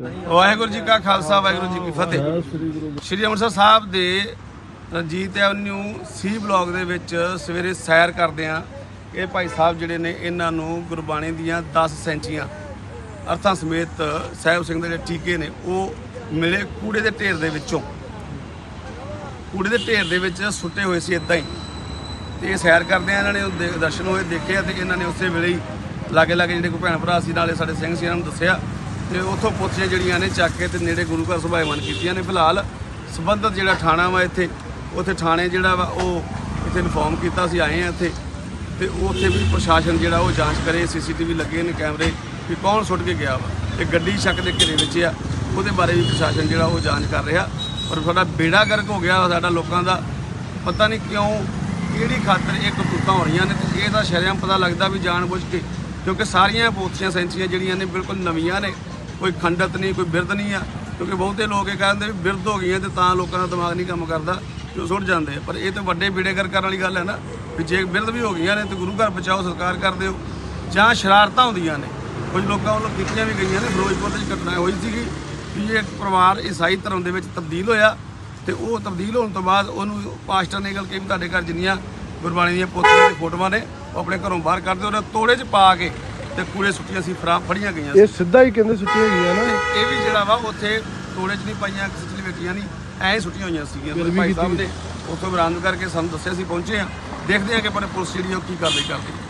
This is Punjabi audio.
ਵਾਹਿਗੁਰੂ ਜੀ ਕਾ ਖਾਲਸਾ ਵਾਹਿਗੁਰੂ ਜੀ ਕੀ ਫਤਿਹ। ਸ਼੍ਰੀ ਅੰਮ੍ਰਿਤਸਰ ਸਾਹਿਬ ਦੇ ਰਣਜੀਤ ਐਵਨਿਊ ਸੀ ਬਲਾਕ ਦੇ ਵਿੱਚ ਸਵੇਰੇ ਸੈਰ ਕਰਦੇ ਆ। ਇਹ ਭਾਈ ਸਾਹਿਬ ਜਿਹੜੇ ਨੇ ਇਹਨਾਂ ਨੂੰ ਗੁਰਬਾਣੀ ਦੀਆਂ 10 ਸੈਂਚੀਆਂ ਅਰਥਾਂ ਸਮੇਤ ਸਾਹਿਬ ਸਿੰਘ ਦੇ ਜਿਹੜੇ ਟੀਕੇ ਨੇ ਉਹ ਮਿਲੇ ਕੂੜੇ ਦੇ ਢੇਰ ਦੇ ਵਿੱਚੋਂ। ਕੂੜੇ ਦੇ ਢੇਰ ਦੇ ਵਿੱਚ ਸੁੱਟੇ ਹੋਏ ਸੀ ਇਦਾਂ ਹੀ। ਤੇ ਇਹ ਸੈਰ ਕਰਦੇ ਆ ਇਹਨਾਂ ਨੇ ਦਰਸ਼ਨ ਹੋਏ ਦੇਖੇ ਆ ਤੇ ਇਹਨਾਂ ਨੇ ਉਸੇ ਵੇਲੇ ਹੀ ਲਾਗੇ ਲਾਗੇ ਜਿਹੜੇ ਕੋਈ ਭੈਣ ਭਰਾ ਸੀ ਨਾਲੇ ਸਾਡੇ ਸਿੰਘ ਸੀ ਇਹਨਾਂ ਨੂੰ ਦੱਸਿਆ ਤੇ ਉੱਥੋਂ ਪੁੱਛੀਆਂ ਜਿਹੜੀਆਂ ਨੇ ਚੱਕ ਕੇ ਤੇ ਨੇੜੇ ਗੁਰੂ ਘਰ ਸੁਭਾਇਮਾਨ ਕੀਤੀਆਂ ਨੇ। ਫਿਲਹਾਲ ਸੰਬੰਧਤ ਜਿਹੜਾ ਥਾਣਾ ਵਾ ਇੱਥੇ, ਉੱਥੇ ਥਾਣੇ ਜਿਹੜਾ ਵਾ ਉਹ ਇੱਥੇ ਇਨਫੋਰਮ ਕੀਤਾ ਸੀ, ਆਏ ਆ ਇੱਥੇ। ਤੇ ਉੱਥੇ ਵੀ ਪ੍ਰਸ਼ਾਸਨ ਜਿਹੜਾ ਉਹ ਜਾਂਚ ਕਰੇ, ਸੀਸੀਟੀਵੀ ਲੱਗੇ ਨੇ ਕੈਮਰੇ ਵੀ ਕੌਣ ਸੁੱਟ ਕੇ ਗਿਆ ਵਾ। ਤੇ ਗੱਡੀ ਸ਼ੱਕ ਦੇ ਘੇਰੇ ਵਿੱਚ ਆ, ਉਹਦੇ ਬਾਰੇ ਵੀ ਪ੍ਰਸ਼ਾਸਨ ਜਿਹੜਾ ਉਹ ਜਾਂਚ ਕਰ ਰਿਹਾ। ਪਰ ਸਾਡਾ ਬੇੜਾ ਗਰਕ ਹੋ ਗਿਆ ਸਾਡਾ ਲੋਕਾਂ ਦਾ। ਪਤਾ ਨਹੀਂ ਕਿਉਂ, ਕਿਹੜੀ ਖਾਤਰ ਇਹ ਕਰਤੂਤਾਂ ਹੋ ਰਹੀਆਂ ਨੇ ਤੇ ਇਹ ਤਾਂ ਸ਼ਰਮ ਪਤਾ ਲੱਗਦਾ ਵੀ ਜਾਣ ਬੁੱਝ ਕੇ, ਕਿਉਂਕਿ ਸਾਰੀਆਂ ਪੋਥੀਆਂ ਸੈਂਚੀਆਂ ਜਿਹੜੀਆਂ ਨੇ ਬਿਲਕੁਲ ਨਵੀਆਂ ਨੇ। ਕੋਈ ਖੰਡਤ ਨਹੀਂ, ਕੋਈ ਬਿਰਧ ਨਹੀਂ ਆ। ਕਿਉਂਕਿ ਬਹੁਤੇ ਲੋਕ ਇਹ ਕਹਿੰਦੇ ਵੀ ਬਿਰਧ ਹੋ ਗਈਆਂ ਤੇ ਤਾਂ ਲੋਕਾਂ ਦਾ ਦਿਮਾਗ ਨਹੀਂ ਕੰਮ ਕਰਦਾ ਕਿ ਉਹ ਸੁੱਟ ਜਾਂਦੇ ਪਰ ਇਹ ਤਾਂ ਵੱਡੇ ਬੇੜੇ ਕਰਨ ਵਾਲੀ ਗੱਲ ਹੈ ਨਾ, ਵੀ ਜੇ ਬਿਰਧ ਵੀ ਹੋ ਗਈਆਂ ਨੇ ਤੇ ਗੁਰੂ ਘਰ ਬਚਾਓ ਸਰਕਾਰ ਕਰ ਦਿਓ ਜਾਂ ਸ਼ਰਾਰਤਾਂ ਹੁੰਦੀਆਂ ਨੇ। ਕੁਝ ਲੋਕਾਂ ਵੱਲੋਂ ਕੀਤੀਆਂ ਵੀ ਗਈਆਂ ਨੇ, ਫਿਰੋਜ਼ਪੁਰ ਦੇ ਵਿੱਚ ਘਟਨਾ ਹੋਈ ਸੀਗੀ ਵੀ ਇੱਕ ਪਰਿਵਾਰ ਈਸਾਈ ਧਰਮ ਦੇ ਵਿੱਚ ਤਬਦੀਲ ਹੋਇਆ ਤੇ ਉਹ ਤਬਦੀਲ ਹੋਣ ਤੋਂ ਬਾਅਦ ਉਹਨੂੰ ਪਾਸਟਰ ਨੇ ਇਹ ਗੱਲ ਕਹੀ ਵੀ ਤੁਹਾਡੇ ਘਰ ਜਿੰਨੀਆਂ ਗੁਰਬਾਣੀ ਦੀਆਂ ਪੋਥੀਆਂ ਦੀ ਫੋਟੋਆਂ ਨੇ, ਉਹ ਆਪਣੇ ਘਰੋਂ ਬਾਹਰ ਕਰ ਦਿਓ ਉਹਨੇ ਤੋੜੇ 'ਚ ਪਾ ਕੇ ਤੇ ਕੂੜੇ ਸੁੱਟੀਆਂ ਸੀ ਫਰਾ ਫੜੀਆਂ ਗਈਆਂ ਸੀ। ਇਹ ਸਿੱਧਾ ਹੀ ਕਹਿੰਦੇ ਸੁੱਟੀ ਹੈਗੀ ਆ ਨਾ ਇਹ ਵੀ ਜਿਹੜਾ ਵਾ ਉੱਥੇ ਤੋੜੇ 'ਚ ਨਹੀਂ ਪਾਈਆਂ ਕਿਸੇ ਚ ਵੇਖੀਆਂ ਨਹੀਂ ਐਂ ਹੀ ਸੁੱਟੀਆਂ ਹੋਈਆਂ ਸੀਗੀਆਂ। ਫਿਰ ਵੀ ਭਾਈ ਕੀਤੀ ਸਾਹਿਬ ਨੇ ਉੱਥੋਂ ਬਰਾਮਦ ਕਰਕੇ ਸਾਨੂੰ ਦੱਸਿਆ ਸੀ ਪਹੁੰਚੇ ਆ ਦੇਖਦੇ ਆ ਕਿ ਆਪਣੇ ਪੁਲਿਸ ਜਿਹੜੀ ਆ ਉਹ ਕੀ ਕਾਰਵਾਈ ਕਰਦੀ। ਹੈ